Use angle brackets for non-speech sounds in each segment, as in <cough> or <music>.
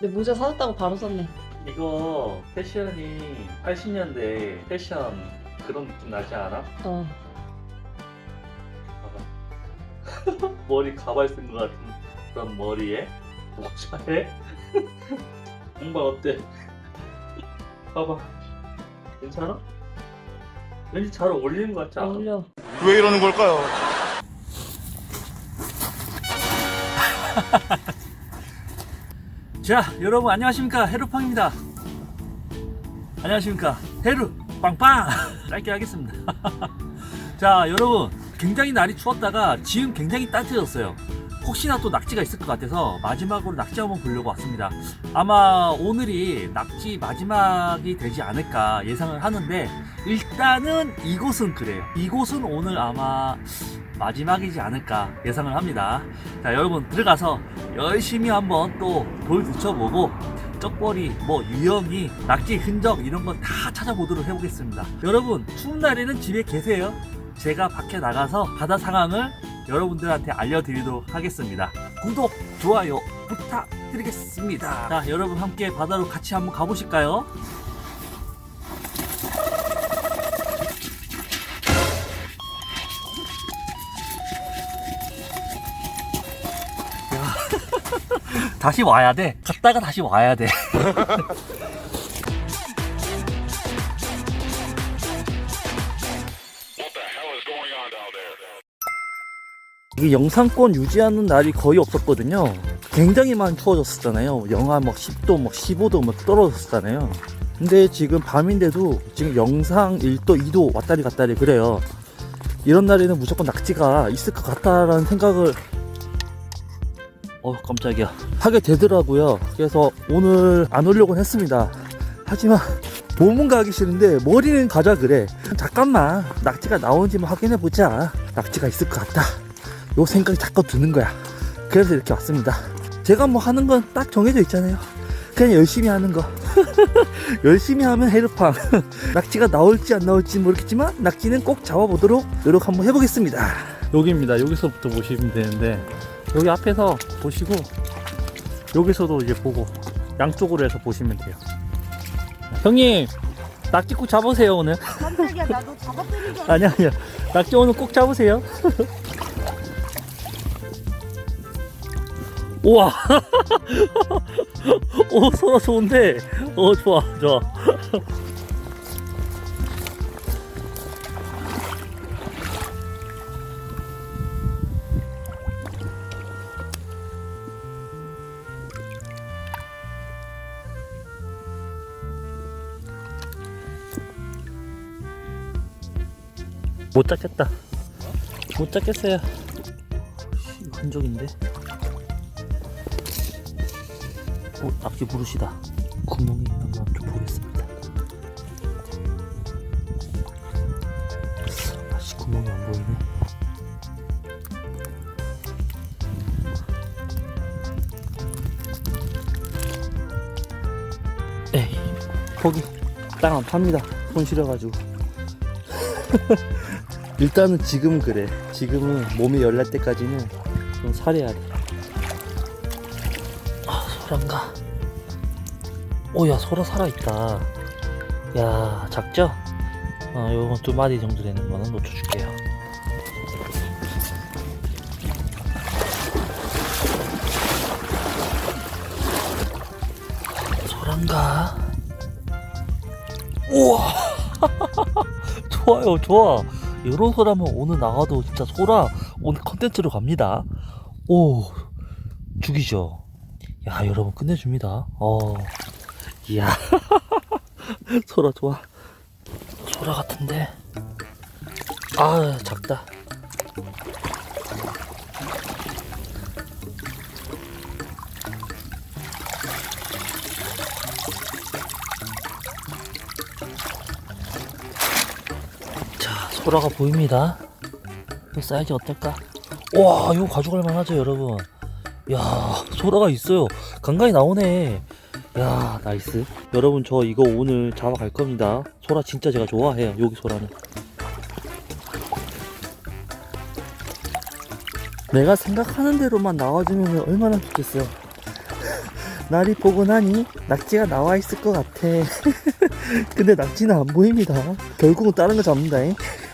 내 모자 사줬다고 바로 샀네. 이거 패션이 80년대 패션 그런 느낌 나지 않아? 어. 봐봐. <laughs> 머리 가발 쓴 것 같은 그런 머리에 모자에 정말 <laughs> 어때? 봐봐. 괜찮아? 왠지 잘 어울리는 것 같지 않아? 어울려. 왜 이러는 걸까요? <laughs> 자 여러분 안녕하십니까? 헤루팡입니다. 안녕하십니까? 헤루 빵빵! <laughs> 짧게 하겠습니다. <laughs> 자 여러분 굉장히 날이 추웠다가 지금 굉장히 따뜻해졌어요. 혹시나 또 낙지가 있을 것 같아서 마지막으로 낙지 한번 보려고 왔습니다. 아마 오늘이 낙지 마지막이 되지 않을까 예상을 하는데 일단은 이곳은 그래요. 이곳은 오늘 아마 마지막이지 않을까 예상을 합니다. 자 여러분 들어가서 열심히 한번 또 돌 붙여보고 쩍벌이 뭐 유형이 낙지 흔적 이런 건 다 찾아보도록 해보겠습니다. 여러분 추운 날에는 집에 계세요? 제가 밖에 나가서 바다 상황을 여러분들한테 알려드리도록 하겠습니다. 구독 좋아요 부탁드리겠습니다. 자 여러분 함께 바다로 같이 한번 가보실까요 다시 와야 돼 갔다가 다시 와야 돼 <laughs> 이게 영상권 유지하는 날이 거의 없었거든요. 굉장히 많이 추워졌었잖아요. 영하 막 10도, 막 15도 막 떨어졌었잖아요. 근데 지금 밤인데도 지금 영상 1도, 2도 왔다리 갔다리 그래요. 이런 날에는 무조건 낙지가 있을 것 같다라는 생각을 어 깜짝이야 하게 되더라고요. 그래서 오늘 안 오려고 했습니다. 하지만 몸은 가기 싫은데 머리는 가자 그래. 잠깐만 낙지가 나오는지만 확인해 보자. 낙지가 있을 것 같다. 요 생각이 자꾸 드는 거야. 그래서 이렇게 왔습니다. 제가 뭐 하는 건 딱 정해져 있잖아요. 그냥 열심히 하는 거. <laughs> 열심히 하면 헤르팡. <laughs> 낙지가 나올지 안 나올지 모르겠지만 낙지는 꼭 잡아보도록 노력 한번 해보겠습니다. 여기입니다. 여기서부터 보시면 되는데 여기 앞에서 보시고 여기서도 이제 보고 양쪽으로 해서 보시면 돼요. 형님 낙지 꼭 잡으세요 오늘. 깜짝이야 나도 잡아뜨린 줄 아니야 아니야 낙지 오늘 꼭 잡으세요. <laughs> 우와 <laughs> 오 소라 좋은데 어 좋아 좋아 못 잡겠다. 못 잡겠어요. 이거 한쪽인데? 오 낙지 부르시다. 구멍이 있는 거 한번 보겠습니다. 아씨 구멍이 안 보이네. 에이 포기 땅안 팝니다. 손 실어가지고 <laughs> 일단은 지금 그래 지금은 몸이 열날 때까지는 좀 살해야 돼 아, 소란가. 오야 소라 살아있다. 야 작죠? 어 요건 두 마리 정도 되는 거는 놓쳐줄게요. 소란가. 우와. <laughs> 좋아요 좋아. 이런 소라면 오늘 나와도 진짜 소라 오늘 컨텐츠로 갑니다. 오 죽이죠. 야 여러분 끝내줍니다. 어. 이야. <laughs> 소라 좋아. 소라 같은데. 아 작다 자 소라가 보입니다. 이 사이즈 어떨까? 와 이거 가져갈 만하죠 여러분? 야 소라가 있어요. 간간히 나오네. 야 나이스. 여러분 저 이거 오늘 잡아갈 겁니다. 소라 진짜 제가 좋아해요 여기 소라는. 내가 생각하는 대로만 나와주면 얼마나 좋겠어요 <laughs> 날이 포근하니 낙지가 나와 있을 것 같아. <laughs> 근데 낙지는 안 보입니다. 결국은 다른 거 잡는다.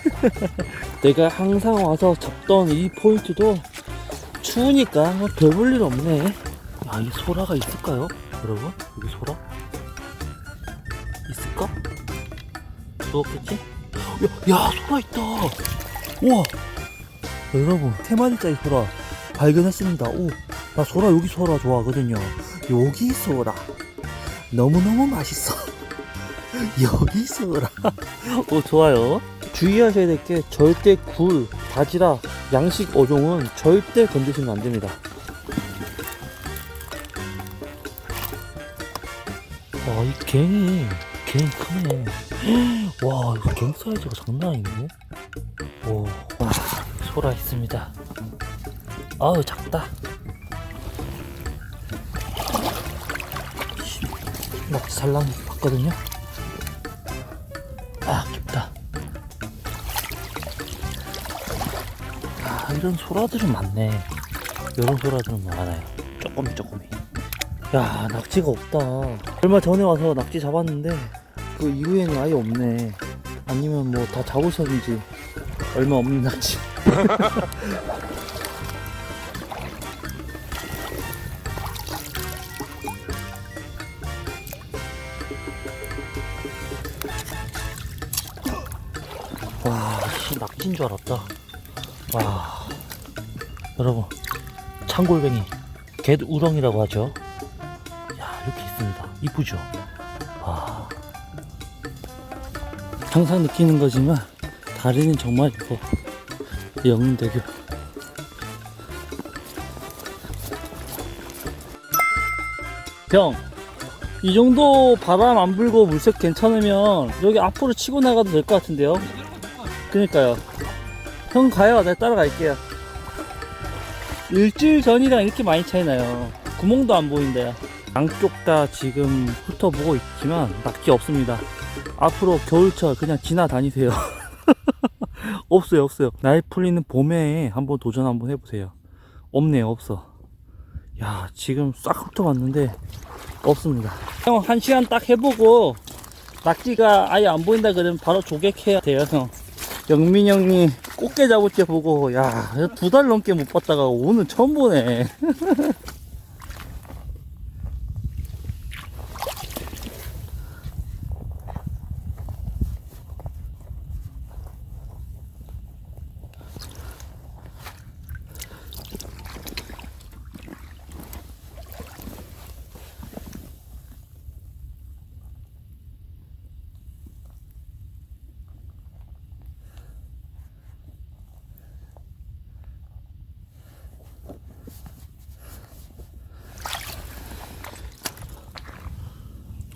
<laughs> 내가 항상 와서 잡던 이 포인트도 추우니까 뭐별볼일 없네. 아, 이 소라가 있을까요? 여러분? 여기 소라? 있을까? 누웠겠지? 야, 야, 소라 있다! 우와! 여러분, 세 마리짜리 소라 발견했습니다. 오, 나 소라, 여기 소라 좋아하거든요. 여기 소라. 너무너무 맛있어. <laughs> 여기 소라. <laughs> 오, 좋아요. 주의하셔야 될 게 절대 굴, 바지락, 양식 어종은 절대 건드시면 안 됩니다. 와, 이 갱이, 갱 크네. <gasps> 와, 이거 갱 사이즈가 장난 아닌데? 오, 와, 소라 있습니다. 아우, 작다. 낙지 살랑 봤거든요? 이런 소라들은 많네. 이런 소라들은 많아요. 조금이, 조금이. 야, 낙지가 없다. 얼마 전에 와서 낙지 잡았는데, 그 이후에는 아예 없네. 아니면 뭐 다 잡으셨는지, 얼마 없는 낙지. <laughs> 와, 씨, 낙지인 줄 알았다. 와, 여러분, 창골뱅이, 갯우렁이라고 하죠. 야, 이렇게 있습니다. 이쁘죠? 와. 항상 느끼는 거지만, 다리는 정말 이뻐. 영대교. 병, 이 정도 바람 안 불고 물색 괜찮으면 여기 앞으로 치고 나가도 될 것 같은데요? 그니까요. 형 가요. 내가 따라갈게요. 일주일 전이랑 이렇게 많이 차이나요. 구멍도 안 보인대요. 양쪽 다 지금 훑어보고 있지만 낙지 없습니다. 앞으로 겨울철 그냥 지나다니세요. <laughs> 없어요, 없어요. 날 풀리는 봄에 한번 도전 한번 해보세요. 없네요, 없어. 야, 지금 싹 훑어봤는데 없습니다. 형, 한 시간 딱 해보고 낙지가 아예 안 보인다 그러면 바로 조객해야 돼요, 형. 영민 형이 꽃게 잡을 때 보고 야 두 달 넘게 못 봤다가 오늘 처음 보네 <laughs>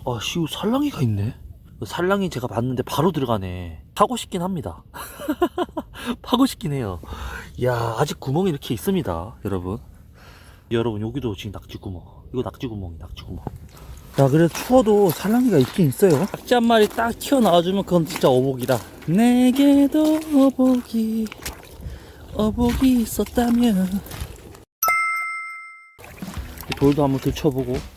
아 시우 살랑이가 있네? 살랑이 제가 봤는데 바로 들어가네. 파고 싶긴 합니다. <laughs> 파고 싶긴 해요. 야 아직 구멍이 이렇게 있습니다 여러분. 여러분 여기도 지금 낙지 구멍. 이거 낙지 구멍이 낙지 구멍. 야 그래도 추워도 살랑이가 있긴 있어요. 낙지 한 마리 딱 튀어나와주면 그건 진짜 어복이다. 내게도 어복이 어복이 있었다면. 이 돌도 한번 들춰보고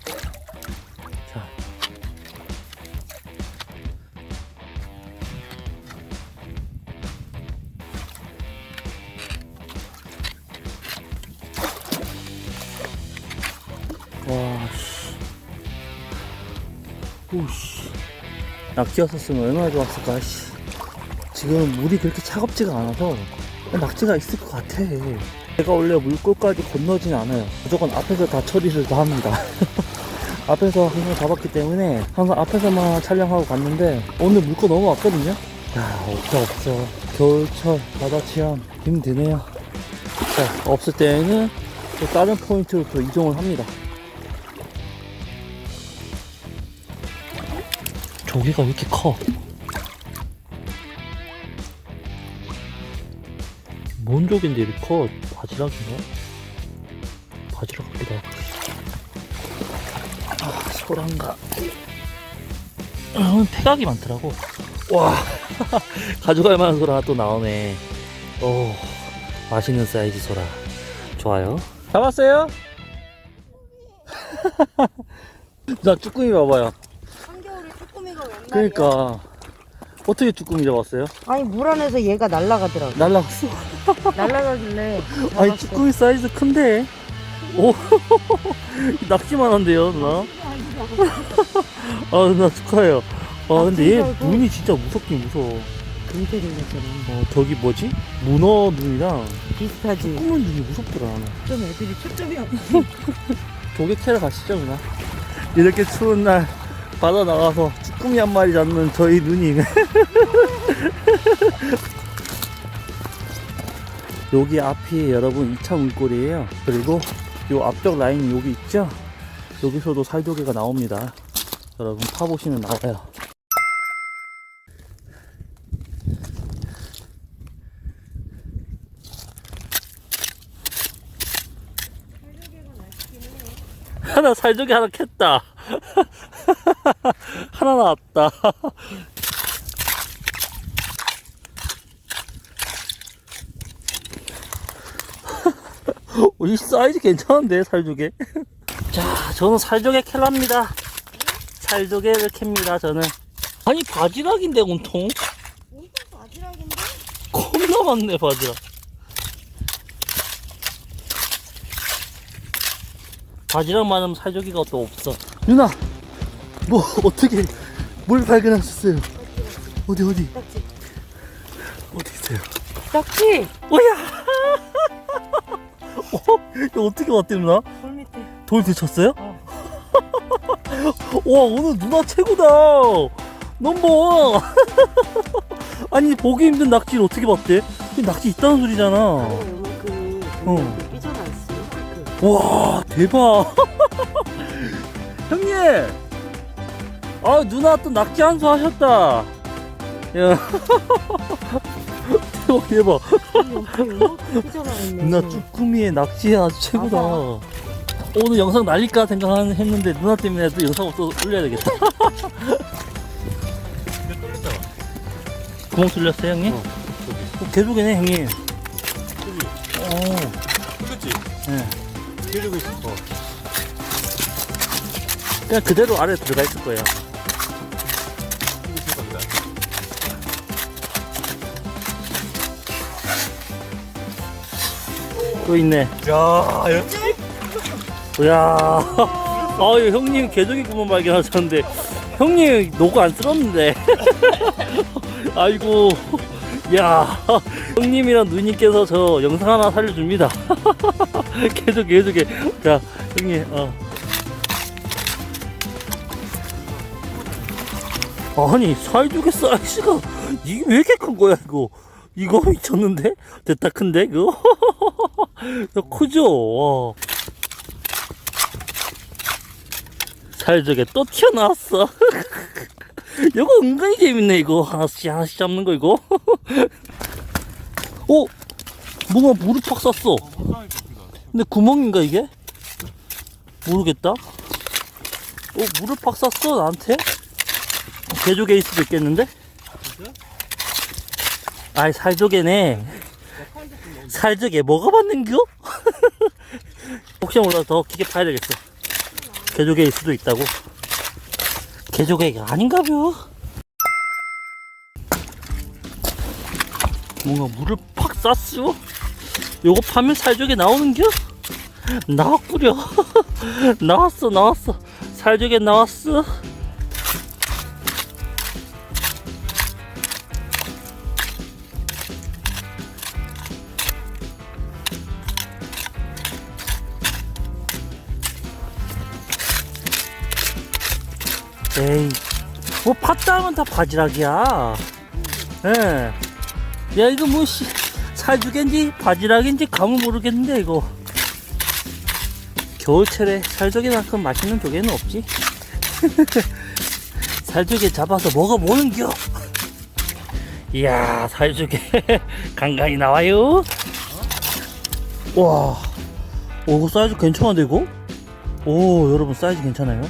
오씨. 낙지였었으면 얼마나 좋았을까, 씨. 지금 물이 그렇게 차갑지가 않아서 낙지가 있을 것 같아. 제가 원래 물골까지 건너진 않아요. 무조건 앞에서 다 처리를 다 합니다. <laughs> 앞에서 항상 잡았기 때문에 항상 앞에서만 촬영하고 갔는데 오늘 물고 넘어왔거든요. 야, 없어, 없어. 겨울철 바다 체험 힘드네요. 자, 없을 때는 또 다른 포인트로 또 이동을 합니다. 조개가 왜 이렇게 커? 뭔 조개인데 이렇게 커? 바지락인가? 바지락 같기도 하고. 아, 소란가. 아, 폐각이 많더라고. 와, <laughs> 가져갈 만한 소라 또 나오네. 오, 맛있는 사이즈 소라. 좋아요. 잡았어요? <laughs> 나 쭈꾸미 봐봐요. 한겨울에 쭈꾸미가 웬 말이야? 그러니까 어떻게 쭈꾸미 잡았어요? 아니 물 안에서 얘가 날아가더라고. 날라갔어. <laughs> 날아가길래. 아니 잡았어. 쭈꾸미 사이즈 큰데. 오 <laughs> 낚시만 한대요 누나. <laughs> 아 누나 축하해요. 아 근데 얘. 눈이 진짜 무섭긴 무서워. 금태 생겼잖아. 어 저기 뭐지? 문어 눈이랑 비슷하지. 쭈꾸미 눈이 무섭더라. 좀 애들이 초점이 없. 조개 캐러 가시죠 누나. 이렇게 추운 날 바다 나가서 쭈꾸미 한 마리 잡는 저희 누님. <laughs> 여기 앞이 여러분 2차 물골이에요. 그리고 요 앞쪽 라인이 여기 있죠? 여기서도 살조개가 나옵니다. 여러분 파보시면 나와요. <laughs> 하나 살조개 하나 캤다. <laughs> <laughs> 하나 나왔다. <laughs> 어, 이 사이즈 괜찮은데 살조개? <laughs> 자, 저는 살조개 캘랍니다. 살조개를 캡니다. 저는. 아니 바지락인데 온통 엄청 바지락인데? 겁나 많네 바지락. 바지락 많으면 살조개가 또 없어. 누나, 뭐 어떻게 뭘 발견하셨어요? 어디 어디 딱지. 어디 있어요? 딱지. 오야. <laughs> 어? 이거 어떻게 왔대 누나? 돌 밑에. 돌 뒤쳤어요? 어. <laughs> 와 오늘 누나 최고다. 넘버. <laughs> 아니 보기 힘든 낙지를 어떻게 봤대? 이 낙지 있다는 소리잖아. 어, 여기 그 어. 그 삐져나왔어. 그. 와 대박. 형님. 아 누나 또 낙지 한 수 하셨다. 야. <laughs> 대박 대박. 누나 쭈꾸미의 낚시에 아주 최고다. 맞아. 오늘 영상 날릴까 생각했는데 누나 때문에 또 영상 없어 올려야 되겠다. 구멍 뚫렸어요 형님? 어, 개조개네 형님. 오, 그렇지. 네. 기르고 있어. 그냥 그대로 아래 들어가 있을 거예요. 또 있네. 야, 야, <laughs> 아유 형님 개조개 구멍 발견하셨는데 형님 노고 안 쓸었는데. <laughs> 아이고, 야, 형님이랑 누님께서 저 영상 하나 살려줍니다. <laughs> 개조개, 개조개. 자, 형님, 어. 아니 살조개 사이즈가 이게 왜 이렇게 큰 거야 이거 이거 미쳤는데 됐다 큰데 이거 야, 크죠? 와. 살조개 또 튀어나왔어. <laughs> 이거 은근히 재밌네 이거. 하나씩 하나씩 잡는 거 이거. <laughs> 어? 뭐가 물을 팍 쐈어. 근데 구멍인가 이게? 모르겠다. 어 물을 팍 쐈어 나한테? 개조개일 수도 있겠는데? 아이 살조개네 살조개 먹어봤는겨? 혹시나 몰라 더 깊게 파야 되겠어. 개조개일 수도 있다고. 개조개가 아닌가벼? 뭔가 물을 팍 쐈어 요거 파면 살조개 나오는겨? 나왔구려. <laughs> 나왔어 나왔어. 살조개 나왔어 하면 다 바지락이야. 예. 야, 이거 뭐, 씨, 살조개인지 바지락인지 감은 모르겠는데, 이거. 겨울철에 살조개만큼 맛있는 조개는 없지. <laughs> 살조개 잡아서 먹어보는 겨. 이야, 살조개 <laughs> 간간히 나와요. 와, 오, 이거 사이즈 괜찮은데, 이거? 오, 여러분, 사이즈 괜찮아요?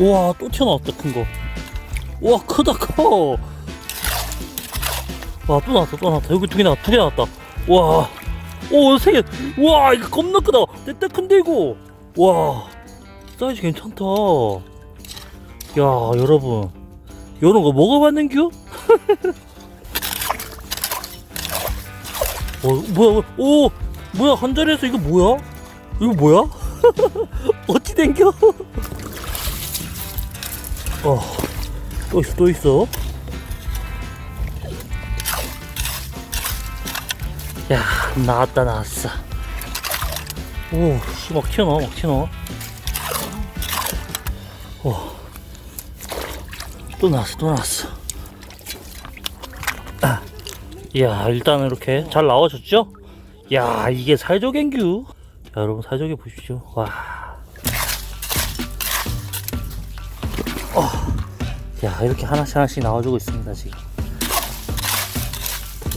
우와 또 튀어나왔다 큰거 우와 크다 커 와 또 나왔다 또 나왔다 여기 두 개 나왔다 두 개 나왔다 와 오, 세 개. 와, 이거 겁나 크다. 떼떼 큰데, 이거. 와, 사이즈 괜찮다. 야, 여러분. 요런 거 먹어봤는겨? <laughs> 어, 뭐야, 오, 뭐야, 한 자리에서 이거 뭐야? 이거 뭐야? <laughs> 어찌 된겨? <laughs> 어, 또 있어, 또 있어. 야, 나왔다, 나왔어. 오, 씨, 막 튀어나와, 막 튀어나와. 오. 또 나왔어, 또 나왔어. 아. 이야, 일단은 이렇게 잘 나와줬죠? 야, 이게 살조갱규. 자, 여러분, 살조개 보십시오. 와. 야, 이렇게 하나씩 하나씩 나와주고 있습니다, 지금.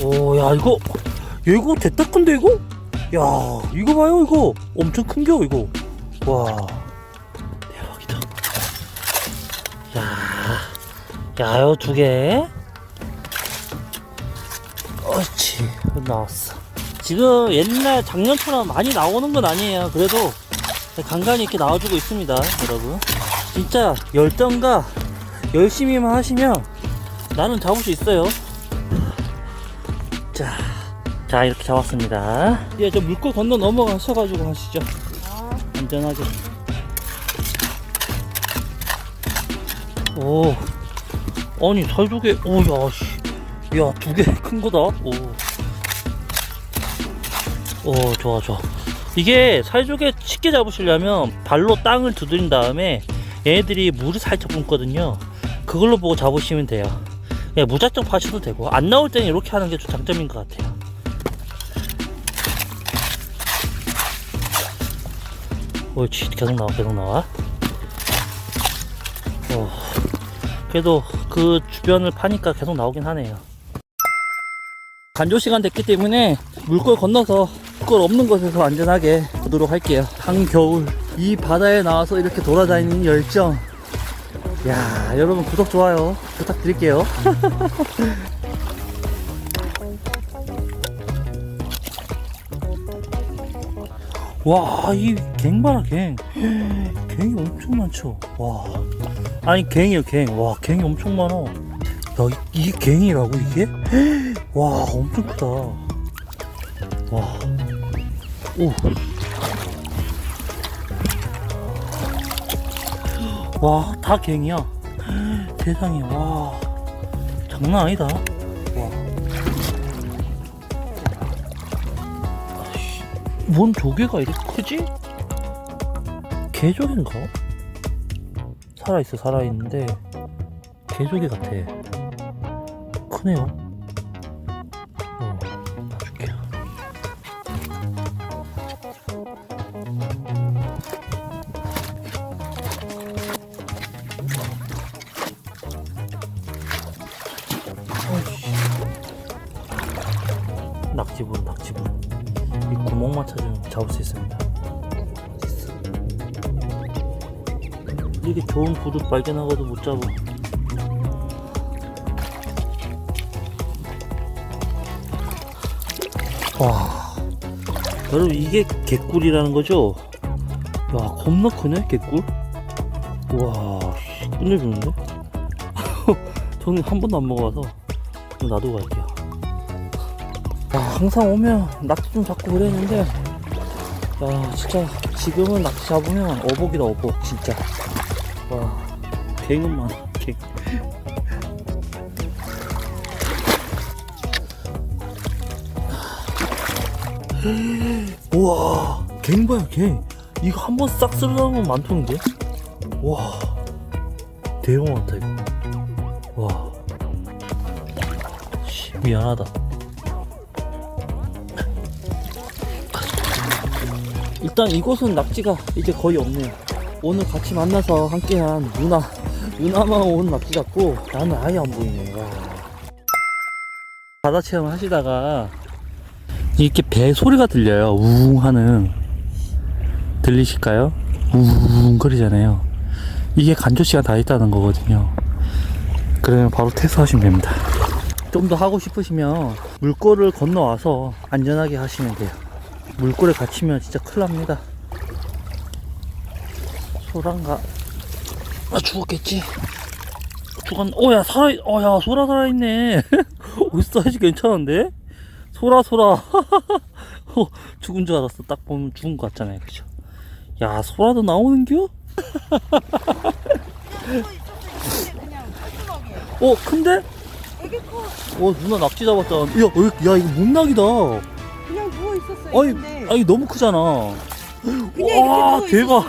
오, 야, 이거. 야, 이거 됐다 큰데, 이거? 야, 이거 봐요, 이거. 엄청 큰겨, 이거. 와. 대박이다. 야, 야, 요 두 개. 옳지. 나왔어. 지금 옛날 작년처럼 많이 나오는 건 아니에요. 그래도 간간히 이렇게 나와주고 있습니다, 여러분. 진짜 열정과 열심히만 하시면 나는 잡을 수 있어요. 자, 자 이렇게 잡았습니다. 이제 저 물고 건너 넘어가셔가지고 하시죠. 안전하게. 오, 아니 살조개, 오, 야, 씨, 야, 두 개 <laughs> 큰 거다. 오, 오, 좋아, 좋아. 이게 살조개 쉽게 잡으시려면 발로 땅을 두드린 다음에 얘네들이 물을 살짝 뿜거든요. 그걸로 보고 잡으시면 돼요. 그냥 무작정 파셔도 되고 안 나올 때는 이렇게 하는 게 좀 장점인 것 같아요. 옳지 계속 나와 계속 나와. 어, 그래도 그 주변을 파니까 계속 나오긴 하네요. 간조 시간 됐기 때문에 물골 건너서 물골 없는 곳에서 안전하게 보도록 할게요. 한겨울 이 바다에 나와서 이렇게 돌아다니는 열정. 야 여러분 구독 좋아요 부탁드릴게요. <laughs> 와, 이 갱 봐라, 갱. 갱이 엄청 많죠. 와. 아니, 갱이요, 갱. 와, 갱이 엄청 많아. 야, 이, 이게 갱이라고, 이게? <gasps> 와, 엄청 크다. 와. 오. 와, 다 갱이야. 세상에, 와. 장난 아니다. 와. 아이씨, 뭔 조개가 이렇게 크지? 개조개인가? 살아있어, 살아있는데, 개조개 같아. 크네요. 발견하고도 못 잡아. 와, 여러분 이게 개꿀이라는 거죠? 야, 겁나 크네 개꿀. 와, 씨, 끝내주는데? <laughs> 저는 한 번도 안 먹어봐서 좀 놔두고 갈게요. 야, 항상 오면 낙지 좀 잡고 그랬는데, 야, 진짜 지금은 낙지 잡으면 어복이다 어복 진짜. 와, 갱은 많아 갱. 우와, 갱 봐요, 갱. 이거 한 번 싹 쓸어나오면 만통인데? 와, 대형 많다, 이거. 와. 씨, 미안하다. 일단 이곳은 낙지가 이제 거의 없네요. 오늘 같이 만나서 함께한 누나, 누나만 온 낙지 같고 나는 아예 안 보이네. 와. 바다 체험 하시다가 이렇게 배 소리가 들려요. 우웅 하는. 들리실까요? 우웅 거리잖아요. 이게 간조씨가 다 있다는 거거든요. 그러면 바로 퇴소하시면 됩니다. 좀 더 하고 싶으시면 물꼬를 건너와서 안전하게 하시면 돼요. 물골에 갇히면 진짜 큰일 납니다. 소란가. 아, 죽었겠지? 죽었, 어, 야, 살아, 어, 야, 소라 살아있네. <laughs> 오, 사이즈 괜찮은데? 소라, 소라. <laughs> 어, 죽은 줄 알았어. 딱 보면 죽은 것 같잖아요. 그죠? 야, 소라도 나오는겨? <laughs> 어, 큰데? 되게 커. 어, 누나 낙지 잡았잖아. 야, 어, 야, 이거 목낙이다. 그냥 누워 있었어. 아니, 근데 아니, 너무 크잖아. 그냥 와, 이렇게 누워 대박.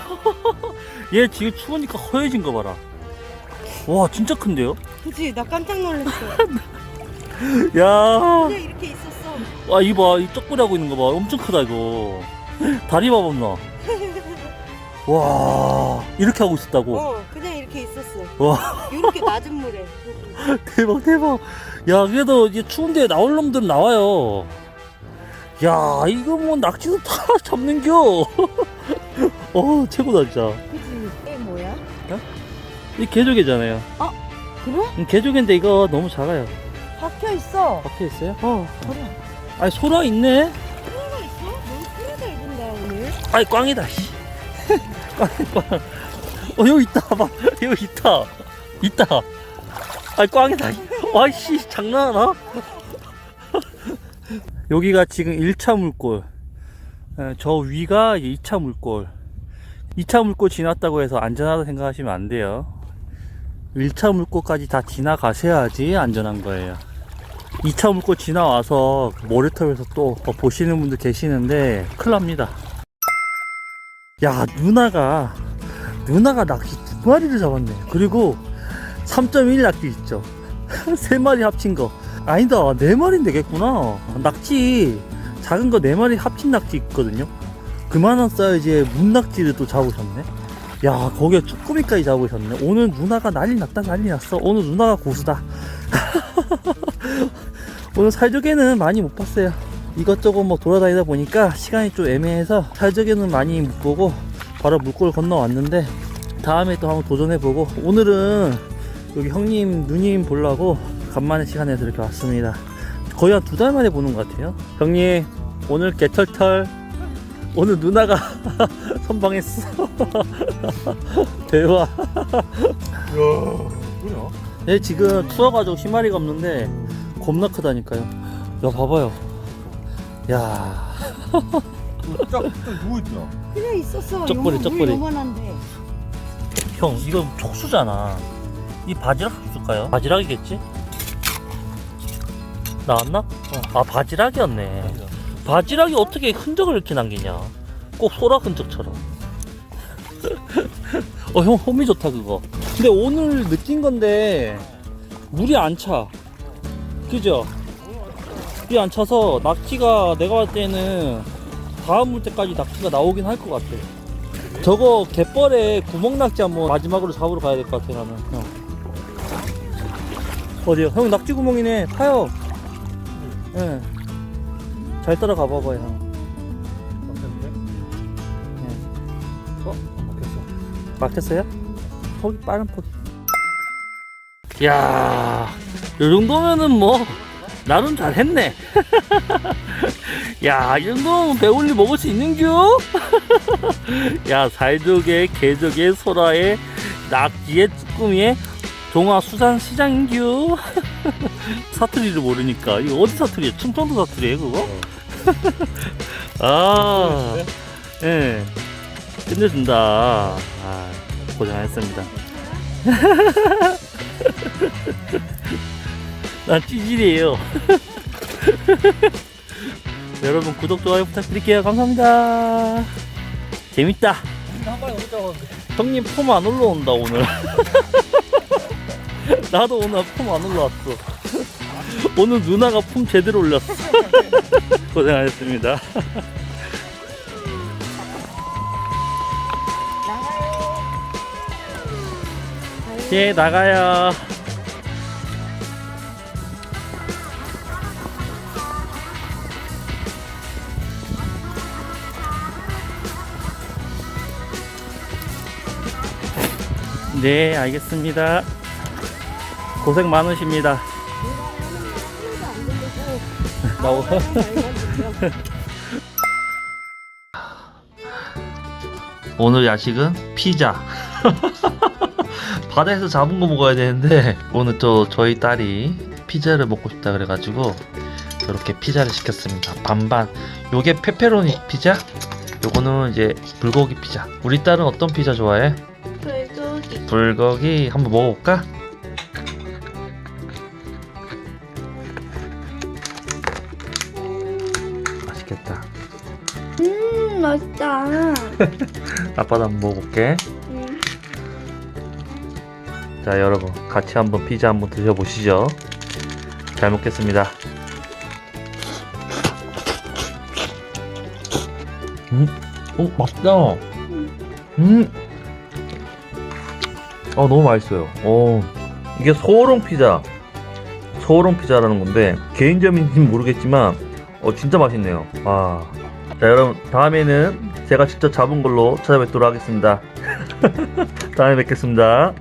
얘 지금 추우니까 허해진 거 봐라. 와, 진짜 큰데요? 그치? 나 깜짝 놀랐어. <laughs> 야, 그냥 이렇게 있었어. 와, 이거 봐. 이 쩍구리 하고 있는 거 봐. 엄청 크다, 이거. <laughs> 다리 봐봐, 누나. <laughs> 와, 이렇게 하고 있었다고. 어, 그냥 이렇게 있었어. 와, 이렇게 낮은 물에. 대박, 대박. 야, 그래도 이제 추운데 나올 놈들은 나와요. 야, 이거 뭐 낙지도 다 잡는겨. 어, 최고다, 진짜. 이 개조개잖아요. 그래? 음, 개조개인데 이거 너무 작아요. 박혀 있어. 박혀 있어요? 어, 그래. 아니, 소라 있네? 하나 있어? 너무 잘 본다 오늘. 아이, 꽝이다, 씨. <laughs> 꽝, 꽝. 어, 여기 있다, 봐. <laughs> 여기 있다. 있다. 아이, 꽝이다. 와이씨, 장난하나? <laughs> 여기가 지금 1차 물골. 에, 저 위가 2차 물골. 2차 물골 지났다고 해서 안전하다 생각하시면 안 돼요. 1차 물골까지 다 지나가셔야지 안전한 거예요. 2차 물골 지나와서 모래톱에서 또 보시는 분들 계시는데 큰일 납니다. 야, 누나가, 누나가 낚시 두 마리를 잡았네. 그리고 3.1 낚시 있죠. <laughs> 세 마리 합친 거. 아니다, 네 마리는 되겠구나. 낙지, 작은 거 네 마리 합친 낙지 있거든요. 그만한 사이즈의 문낙지를 또 잡으셨네. 야, 거기에 쭈꾸미까지 잡으셨네. 오늘 누나가 난리 났다, 난리 났어. 오늘 누나가 고수다. <laughs> 오늘 살조개는 많이 못 봤어요. 이것저것 뭐 돌아다니다 보니까 시간이 좀 애매해서 살조개는 많이 못 보고 바로 물골 건너왔는데 다음에 또 한번 도전해보고 오늘은 여기 형님, 누님 보려고 간만에 시간 내서 이렇게 왔습니다. 거의 한 두 달 만에 보는 것 같아요. 형님, 오늘 개털털. 오늘 누나가 <laughs> 선방했어. <laughs> 대박. 뭐야? 얘 지금 추워가지고 희마리가 없는데 겁나 크다니까요. 야, 봐봐요. 야, 쫙 누워있죠? 그냥 있었어. 요만-. 물 요만한데. 형, 이거 촉수잖아. 이 바지락 촉수일까요? 바지락이겠지? 나왔나? 어. 아, 바지락이었네. 바지락이 어떻게 흔적을 이렇게 남기냐? 꼭 소라 흔적처럼. <laughs> 어, 형, 홈이 좋다, 그거. 근데 오늘 느낀 건데, 물이 안 차. 그죠? 물이 안 차서, 낙지가 내가 봤을 때는 다음 물 때까지 낙지가 나오긴 할 것 같아. 저거 갯벌에 구멍낙지 한번 마지막으로 잡으러 가야 될 것 같아, 나는. 형. 어디요? 형, 낙지 구멍이네. 타요. 예. 잘 따라가 봐봐요, 형. 막혔는데? 예. 어? 막혔어. 막혔어요? 포기 빠른 포기. 야, 요 정도면은 뭐 나름 잘했네. <laughs> 야, 이 정도면 배울리 먹을 수 있는겨? <laughs> 야, 살조개, 개조개, 소라에 낙지에 쭈꾸미에 동화 수산 시장인겨? <laughs> 사투리를 모르니까 이거 어디 사투리야? 충청도 사투리예요 그거? <laughs> 아, 예. 끝내준다. 아, 고생하셨습니다. <laughs> 난 찌질이에요. <laughs> 여러분 구독 좋아요 부탁드릴게요. 감사합니다. 재밌다. 형님 폼 안 올라온다 오늘. 나도 오늘 폼 안 올라왔어. <laughs> 오늘 누나가 폼 제대로 올렸어. <laughs> 고생하셨습니다. 나가요. <laughs> 예, 나가요. 네, 알겠습니다. 고생 많으십니다. 나오. 잘 만들려. 오늘 야식은 피자. 바다에서 잡은 거 먹어야 되는데 오늘 또 저희 딸이 피자를 먹고 싶다 그래가지고 이렇게 피자를 시켰습니다. 반반. 요게 페페로니 피자. 요거는 이제 불고기 피자. 우리 딸은 어떤 피자 좋아해? 불고기. 불고기 한번 먹어볼까? 맛있다. <laughs> 아빠도 한번 먹어볼게. 음. 자 여러분 같이 한번 피자 한번 드셔보시죠. 잘 먹겠습니다. 음, 오 맛있다. 음, 어 너무 맛있어요. 어 이게 소롱 피자, 소롱 피자라는 건데 개인점인지는 모르겠지만 어 진짜 맛있네요. 와. 자 여러분 다음에는 제가 직접 잡은 걸로 찾아뵙도록 하겠습니다. <laughs> 다음에 뵙겠습니다.